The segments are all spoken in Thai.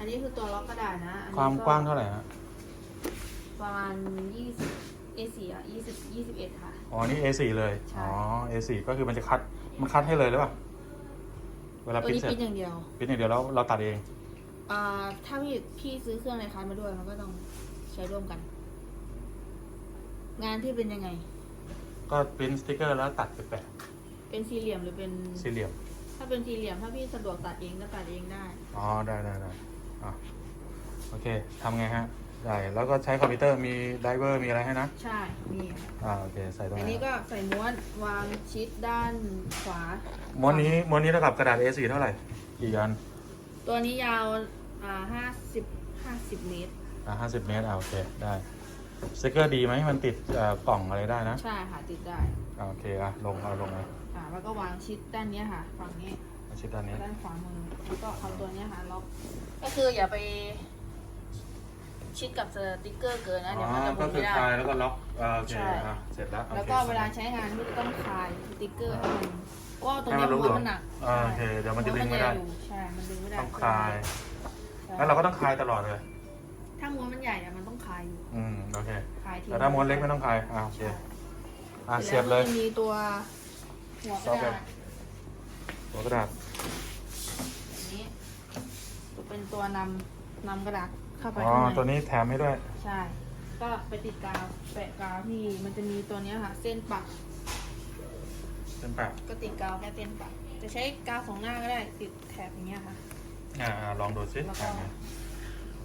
อันนี้คือตัวล็อกกระดาษนะอันนี้ความกว้างเท่าไหร่ฮะประมาณยี่สิบ A4 อะยี่สิบยี่สิบเอ็ดค่ะ อ๋อ นี่ A4 เลย ใช่ อ๋อ A4 ก็คือมันจะคัด มันคัดให้เลยหรือเปล่า เวลาตัวพิมนี้พ์เสร็จปิ้นอย่างเดียวพิมพ์อย่างเดียวแล้วเราตัดเอง อ่าถ้าพี่พี่ซื้อเครื่องในคันมาด้วยมันก็ต้องใช้ร่วมกัน งานที่เป็นยังไง ก็พิมพ์สติกเกอร์แล้วตัดไปแปะเป็นสี่เหลี่ยมหรือเป็น สี่เหลี่ยม ถ้าเป็นสี่เหลี่ยมถ้าพี่สะดวกตัดเองก็ตัดเองได้ อ๋อ ได้ได้ได้อะ โอเคทำไงฮะได้แล้วก็ใช้คอมพิวเตอร์มีไดเวอร์มีอะไรให้นะ ใช่นี่ค่ะอ่าโอเคใส่ตรงอันไหนนี้ก็ใส่ม้วนวางชิดด้านขวา ม้วนนี้ม้วนนี้เท่ากับกระดาษ A4 เท่าไหร่กี่อันตัวนี้ยาวอ่าห้าสิบห้าสิบเมตร อ่าห้าสิบเมตรอ่าโอเคได้สติกเกอร์ดีไหมมันติดเอ่อกล่องอะไรได้นะใช่ค่ะติดได้อ่าโอเคอะลงเอาลงเลยอ่าแล้วก็วางชิดด้านเนี้ยค่ะ ฝั่งนี้ เอาชิดด้านนี้ ด้านขวามือแล้วก็เอาตัวเนี้ยค่ะล็อกก็คืออย่าไปชิดกับสติกเกอร์เกินนะเดี๋ยวมันจะหมุก็นคืไม่อได้ คลายแล้วก็ล็อกอ่าโอเคใช่ อะเสร็จแล้วโอคแล้วก็เวลาใช้งานพี่จะต้องคลายสติกเกอร์ให้มันเพราะว่าตรงให้เนี้มัยนม้วนหลวมมันหนักๆอ่าโอเค เดี๋ยวมันจะดึงไม่ได้ม้วนนอยู่ใช่ มันดึงไม่ได้ต้องคลาย ใช่แล้วเราก็ต้องคลายตลอดเลย ถ้าม้วนมันใหญ่อะมันต้องคลายอยู่อืม โอเค คลายทีแต่ถ้าม้วนเล็กไม่ต้องคลาย อ่าโอเค อ่าเสียบเลยแล้วมันมีตัวหัวกระดาษหัวกระดาษอันนี้ เป็นตัวนำนำกระดาษเข้าไปอ๋อข้างในตัวนี้แถมให้ด้วย ใช่ ก็ไปติดกาวแปะกาวที่มันจะมีตัวเนี้ยค่ะ เส้นปักเป็นแบบก็ติดกาวแค่เส้นปักจะใช้กาวสองหน้าก็ได้ติดแถบอย่างเงี้ยค่ะ อ่าอ่าลองดูซิแล้วก็ อ่า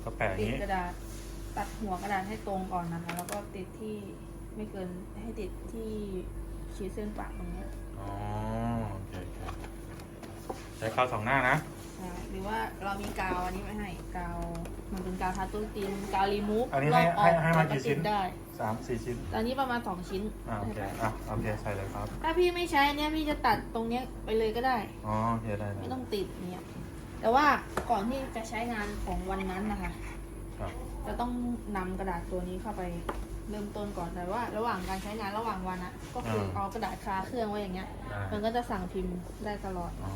ก็แปะอย่างติดนี้กระดาษตัดหัวกระดาษให้ตรงก่อนนะคะ แล้วก็ติดที่ไม่เกินให้ติดที่ชี้เส้นปักตรงเนี้ยอ๋อโอเคโอเคใช้ข้าวสองหน้านะใช่หรือ ว่าเรามีกาวอันนี้ไว้ให้กาวมันเป็นกาวทาตุ้ตีนกาวรีมูฟอันนี้ลให้อกออให้กให้มาแล้วกี่ชิ้นติดได้สามสี่ชิ้นตอนนี้ประมาณสองชิ้นอ่าโอเคอะโอเคใส่เลยครับ ถ้าพี่ไม่ใช้เนี่ยพี่จะตัดตรงเนี้ยไปเลยก็ได้อ๋อโอเคได้ได้ไม่ต้องติดเนี่ยแต่ว่าก่อนที่จะใช้งานของวันนั้นนะคะ ครับ จะต้องนำกระดาษตัวนี้เข้าไป เริ่มต้นก่อนแต่ว่า ระหว่างการใช้งานระหว่างวันอะก็คือเอากระดาษคาเครื่องไว้อย่างเงี้ย ได้มันก็จะสั่งพิมพ์ได้ตลอด อ๋อ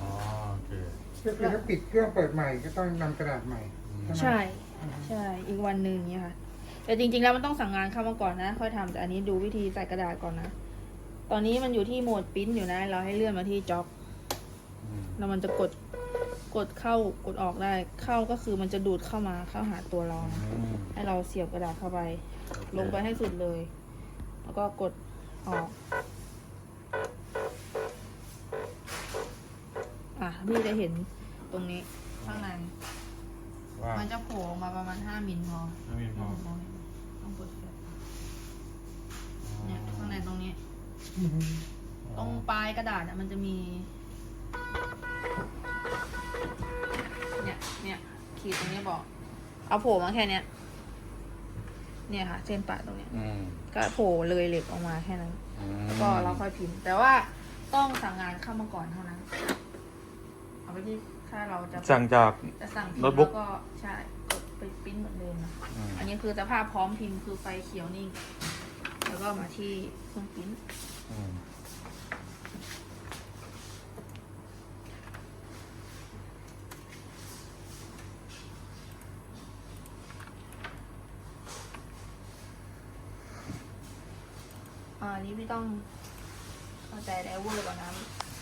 โอเคก็คือถ้าปิดเครื่องเปิดใหม่ก็ต้องนำกระดาษใหม่ อืมไหมใช่ใช่ อีกวันหนึ่งเนี่ยค่ะ แต่จริงๆแล้วมันต้องสั่งงานเข้ามาก่อนนะ ค่อยทำแต่อันนี้ดูวิธีใส่กระดาษก่อนนะ ตอนนี้มันอยู่ที่โหมดปริ้นอยู่นะ เราให้เลื่อนมาที่จ็อบอืมแล้วมันจะกด กดเข้ากดออกได้เข้าก็คือมันจะดูดเข้ามาเข้าหาตัวเรานะอืมให้เราเสียบกระดาษเข้าไป ลงไปให้สุดเลย แล้วก็กดออก อะพี่จะเห็นตรงนี้ข้างในว่ามันจะโผล่ออกมาประมาณห้ามิลพอไม่มีพอมองเห็นต้องกดแฟลชเนี่ยข้างในตรงนี้อืมตรงปลายกระดาษเนี่ยมันจะมี ขีดตรงนี้บอก เอาโผล่มาแค่เนี้ย เนี่ยค่ะ เส้นปะตรงเนี้ย อืมก็โผล่เลยเหล็กออกมาแค่นั้น อืมแล้วก็เราค่อยพิมพ์ แต่ว่าต้องสั่งงานเข้ามาก่อนเท่านั้น เอาไปที่ถ้าเราจะสั่งจาก จะสั่งพิมโน้พ์ตบุ๊แล้กวก็ใช่กดไปปริ้นเหมือนเดิมนะ อืมอันนี้คือสภาพพร้อมพิมพ์คือไฟเขียวนิ่ง แล้วก็มาที่เครื่องปริ้นอืม นนี้พี่ต้องเข้าใจไดเวอร์ก่อนนะ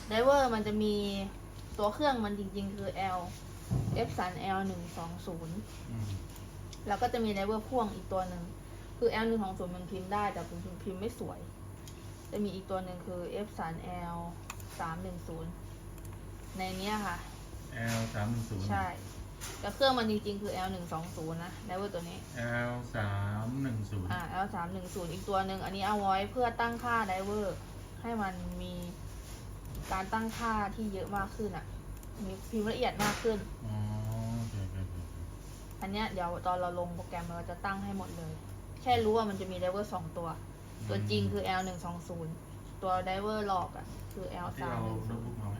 ไดเวอร์มันจะมีตัวเครื่องมันจริง ๆ คือ L F สัน L หนึ่งสองศูนย์อืมแล้วก็จะมีไดเวอร์พ่วงอีกตัวหนึ่งคือ L หนึ่งของศูนย์มันพิมพ์ได้แต่ผมพิมพ์พิมพ์ไม่สวย จะมีอีกตัวหนึ่งคือ F สัน L สามหนึ่งศูนย์ในเนี้ยค่ะ L สามหนึ่งศูนย์ใช่ แต่เครื่องมันจริงๆ คือ L หนึ่งสองศูนย์นะไดเวอร์ตัวนี้ L สามหนึ่งศูนย์อ่า L สามหนึ่งศูนย์อีกตัวหนึ่งอันนี้เอาไว้เพื่อตั้งค่าไดเวอร์ให้มันมีการตั้งค่าที่เยอะมากขึ้นอะมีพิมพ์ละเอียดมากขึ้น อ๋อโอเคโอเคโอเคอันเนี้ยเดี๋ยวตอนเราลงโปรแกรมเราจะตั้งให้หมดเลย แค่รู้ว่ามันจะมีไดเวอร์สองตัว ตัวจริงคือ L หนึ่งสองศูนย์ตัวไดเวอร์หลอกอะคือ L ที่สามเอาหนึ่งโน้ศูตนบุ๊กย์มาไหม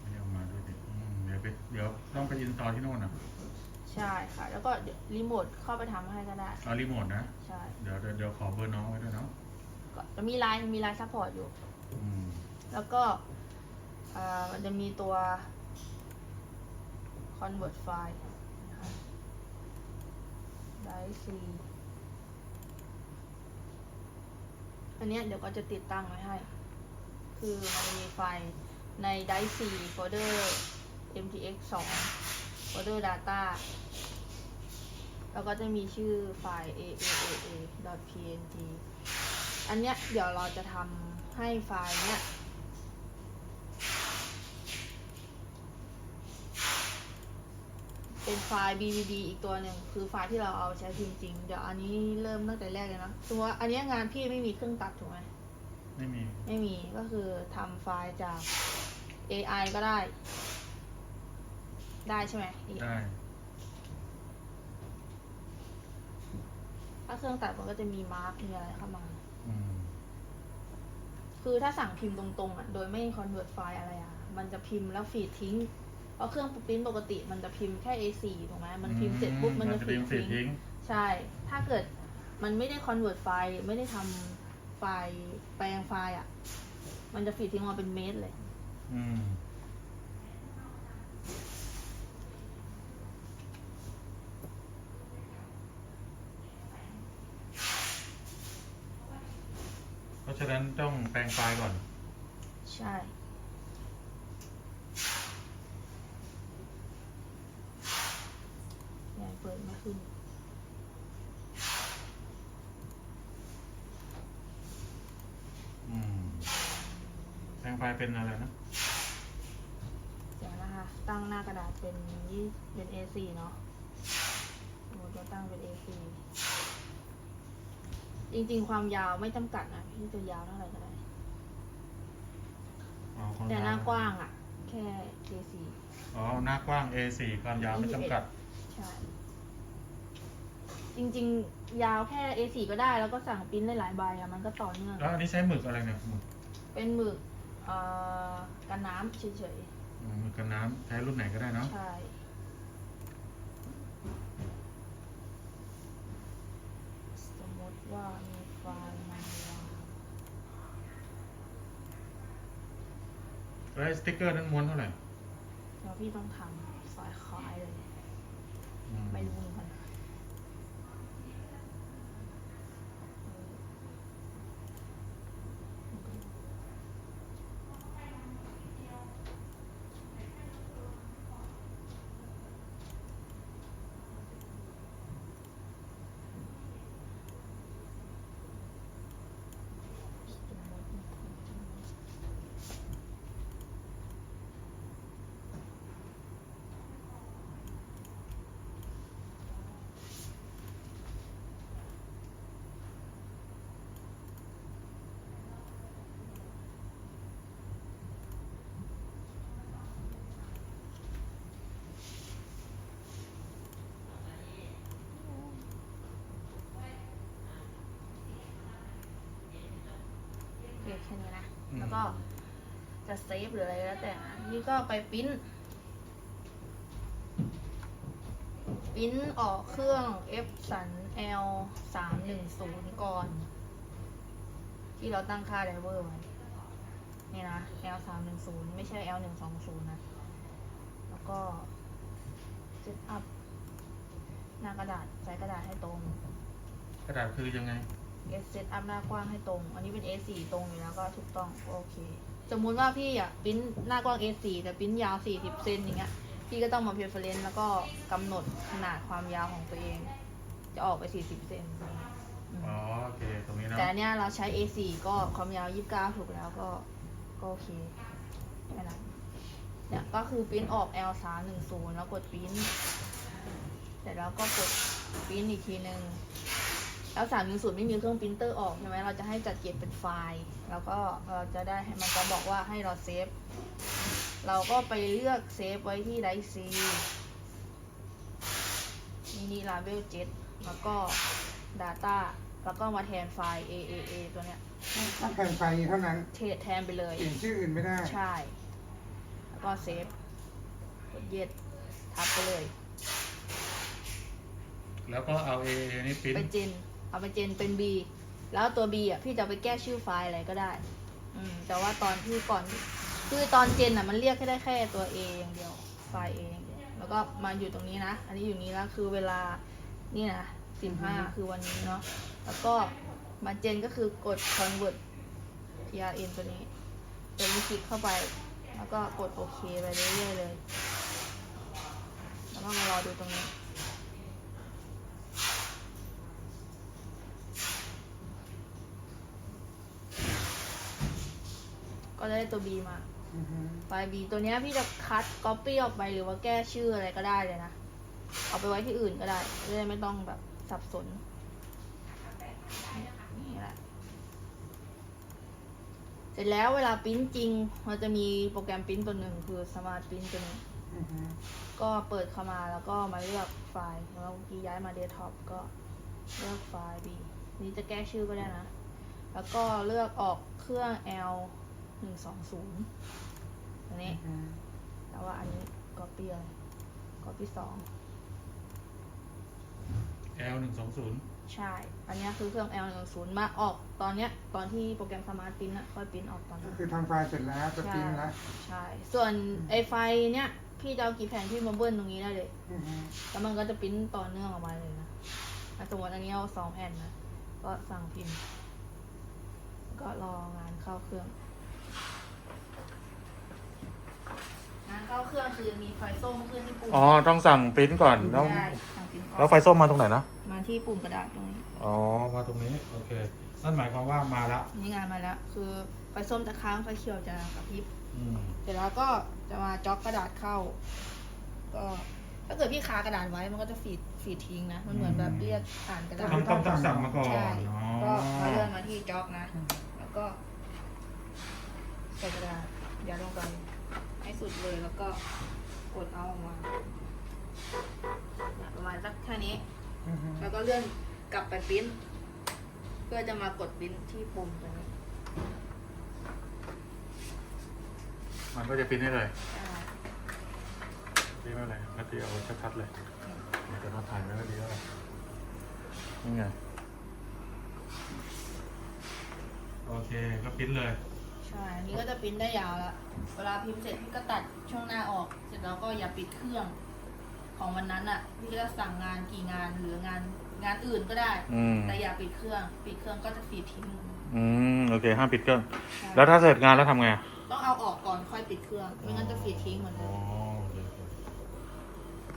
ไม่ได้เอามาด้วยดิอืมเดี๋ยวไปเดี๋ยวต้องไปอินสตอลที่โน่นอะใช่ค่ะ แล้วก็เดี๋ยวรีโมทเข้าไปทำให้ก็ได้ เอารีโมทนะ ใช่เดี๋ยวเดี๋ยวเดี๋ยวขอเบอร์น้องไว้ด้วยเนาะก็จะมีไลน์มีไลน์ซัพพอร์ตอยู่ อืมแล้วก็เอ่อมันจะมีตัว convert file ได้ซีอันเนี้ยเดี๋ยวก็จะติดตั้งไว้ให้ คือมันมีไฟล์ใน d i 4โฟลเดอร์ mtx 2โฟลเดอร์ data แล้วก็จะมีชื่อไฟล์ aaaa.png อันเนี้ยเดี๋ยวเราจะทำให้ไฟล์เนี้ยเป็นไฟล์ BBB อีกตัวหนึ่งคือไฟล์ที่เราเอาใช้พิมพ์จริงเดี๋ยวอันนี้เริ่มตั้งแต่แรกเลยนะตัวาอันเนี้ยงานพี่ไม่มีเครื่องตัดถูกไหมไม่มี ไม่มีก็คือทำไฟล์จาก AI ก็ได้ ได้ใช่ไหมได้ ถ้าเครื่องตัดมันก็จะมีมาร์กมีอะไรเข้ามา อืม คือถ้าสั่งพิมพ์ตรงๆอะโดยไม่คอนเวิร์ตไฟล์อะไรอะ มันจะพิมพ์แล้วฟีดทิ้ง เพราะเครื่องปริ้นปกติมันจะพิมพ์แค่ A4 ถูกไหมมันพิมพ์เสร็จปุ๊บมันจะฟีพิดมพ์ฟีดทิ้ทิ้งงใช่ ถ้าเกิดมันไม่ได้คอนเวิร์ตไฟล์ไม่ได้ทำไฟล์แปลงไฟล์อะ มันจะฟีดทิ้งมาเป็นเมตรเลย อืม เพราะฉะนั้นต้องแปลงไฟล์ก่อน ใช่ ยังเปิดไม่ขึ้น อืม แปลงไฟล์เป็นอะไรนะ เดี๋ยวนะคะ ตั้งหน้ากระดาษเป็นยี่เป็น A4 เนาะสมมติว่าตั้งเป็น A4 จริง ๆ ความยาวไม่จำกัดนะพี่จะยาวเท่าไหร่ก็ได้ อ๋อความแต่หน้ายวกว้างอะ แค่ A4 อ๋อหน้ากว้าง A4 ความยาวไม่จำกัด ใช่ จริง ๆ ยาวแค่ A4 ก็ได้ แล้วก็สั่งปริ้นได้หลายใบอะมันก็ต่อเนื่องแล้วอันนี้ใช้หมึกอะไรเนี่ยหมึกเป็นหมึกเอ่อกันน้ำเฉยอืมหมึกกันน้ำใช้รุ่นไหนก็ได้เนาะๆใช่ ว่ามีไฟล์มาวางแล้วไอ้สติ๊กเกอร์นั้นม้วนเท่าไหร่ แล้วพี่ต้องทำไฟล์คล้ายเลย อืไม่รู้เหมือนกันโอเค แค่นี้นะ อืม แล้วก็จะเซฟหรืออะไรก็แล้วแต่นะนี่ก็ไปปริ้นปริ้นออกเครื่อง F สัน L สามหนึ่งศูนย์ก่อน ที่เราตั้งค่าไดเวอร์ไว้นี่นะ L สามหนึ่งศูนย์ไม่ใช่ L หนึ่งสองศูนย์นะ แล้วก็เซตอัพหน้ากระดาษใส่กระดาษให้ตรง กระดาษคือยังไง S เซตอัพหน้ากว้างให้ตรง อันนี้เป็น A4 ตรงอยู่แล้วก็ถูกต้องก็โอเค สมมุติว่าพี่อะปริ้นหน้ากว้าง A4 แต่ปริ้นยาว 40เซนอย่างเงี้ย พี่ก็ต้องมา preference แล้วก็กำหนดขนาดความยาวของตัวเอง จะออกไป 40เซนอืมอ๋อโอเคตรงนี้เนาะแต่อันเนี้ยเราใช้ A4 ก็ความยาว 29 ถูกแล้วก็ก็โอเคแค่นั้นเนี่ยก็คือปริ้นออก L 3 1 0แล้วกดปริ้นเสร็จแล้วก็กดปริ้นอีกทีนึง แล้วสามยูสูตรไม่มีเครื่องปรินเตอร์ออกใช่ไหมเราจะให้จัดเก็บเป็นไฟล์ แล้วก็เราจะได้ให้มันจะบอกว่าให้เราเซฟ เราก็ไปเลือกเซฟไว้ที่ไดซีมินิลาเวลเจ็ดแล้วก็ Data แล้วก็มาแทนไฟล์ AAA ตัวเนี้ยถ้าแทนไฟเท่านั้นเทแทนไปเลย เปลี่ยนชื่ออื่นไม่ได้ ใช่ แล้วก็เซฟ กดเย็ดทับไปเลย แล้วก็เอา A นี่ปริ้นไปเจน เอาไปเจนเป็น B แล้วตัว B อะพี่จะเอาไปแก้ชื่อไฟล์อะไรก็ได้ อืม แต่ว่าตอนที่ก่อน คือตอนเจนอะมันเรียกแค่ได้แค่ตัว A อย่างเดียว ไฟล์ A อย่างเดียว แล้วก็มาอยู่ตรงนี้นะ อันนี้อยู่นี้แล้วคือเวลา นี่นะสิบห้าคือวันนี้เนาะ แล้วก็มาเจนก็คือกด convert trn ตัวนี้ตัวนี้คลิกเข้าไป แล้วก็กดโอเคไปเรื่อยๆเลย แล้วก็มารอดูตรงนี้ ก็จะได้ตัว B มาอือฮึไฟล์ B ตัวเนี้ยพี่จะคัด copy ออกไปหรือว่าแก้ชื่ออะไรก็ได้เลยนะ เอาไปไว้ที่อื่นก็ได้จะได้ไม่ต้องแบบสับสน นี่แหละ เสร็จแล้วเวลาปริ้นจริงมันจะมีโปรแกรมปริ้นตัวหนึ่งคือ Smart Print ตัวนี้อือฮึก็เปิดเข้ามาแล้วก็มาเลือกไฟล์แล้วเมื่อกี้ย้ายมาเดสก์ท็อปก็เลือกไฟล์ B นี้จะแก้ชื่อก็ได้นะ แล้วก็เลือกออกเครื่อง L หนึ่งสองศูนย์อันนี้อือฮึแต่ว่าอันนี้ copy อะไร copy สอง L หนึ่งสองศูนย์ใช่ อันเนี้ยคือเครื่อง L 1 0มาออกตอนเนี้ยตอนที่โปรแกรม Smart Print อะค่อยปริ้นออกตอนก็นั้นคือทำไฟล์เสร็จแล้วจะพิมพ์แล้วใช่ ส่วนไอ้ไฟล์เนี้ยพี่จะเอากี่แผ่นพี่มาเบิ้ลตรงนี้ได้เลย อือฮึแล้วมันก็จะปริ้นต่อเนื่องออกมาเลยนะอะสมมติอันนี้เอาสองแผ่นนะ ก็สั่งพิมพ์ ก็รองานเข้าเครื่อง งาน เข้าเครื่องคือมีไฟส้มขึ้นที่ปุ่มอ๋อ ต้องสั่งปริ้นก่อนแล้วใช่สั่งพิมพ์ก่อนแล้วไฟส้มมาตรงไหนนะ มาที่ปุ่มกระดาษตรงนี้ อ๋อ มาตรงนี้ โอเค นั่นหมายความว่ามาละนี่งานมาแล้ว คือไฟส้มจะค้างไฟเขียวจะกระพริบ อืมเสร็จแล้วก็จะมาจ็อกกระดาษเข้า ก็ถ้าเกิดพี่คากระดาษไว้มันก็จะฟีดฟีดทิ้งนะ มันเหมือนแบบเรียกอ่านกระดาษต้องต้องต้องสั่งมาก่อนใช่อ๋อก็มาเลื่อนมาที่จ็อกนะ แล้วก็ใส่กระดาษยัดลงไป ให้สุดเลยแล้วก็กดเอาออกมาเนี่ยประมาณสักแค่นี้อือฮึแล้วก็เลื่อนกลับไปปริ้น เพื่อจะมากดปริ้นที่ปุ่มตรงนี้มันก็จะปริ้นให้เลยใช่ปริ้นไม่เป็นไรนาทีเอาชัดๆเลยเดี๋ยวเราถ่ายไว้ก็ดีแล้วกันนี่ไง โอเค ก็ปริ้นเลย ใช่อันนี้ก็จะปริ้นได้ยาวละเวลาพิมพ์เสร็จพี่ก็ตัดช่วงหน้าออก เสร็จแล้วก็อย่าปิดเครื่อง ของวันนั้นอะ พี่ก็จะสั่งงานกี่งานหรืองานงานอื่นก็ได้ อืม แต่อย่าปิดเครื่อง ปิดเครื่องก็จะฟีดทิ้งอืม โอเค ห้ามปิดเครื่องใช่แล้วถ้าเสร็จงานแล้วทำไงอะต้องเอาออกก่อนค่อยปิดเครื่อง ไม่งั้นจะฟีดทิ้งเหมือนเดิอ๋อมโอเคโอเค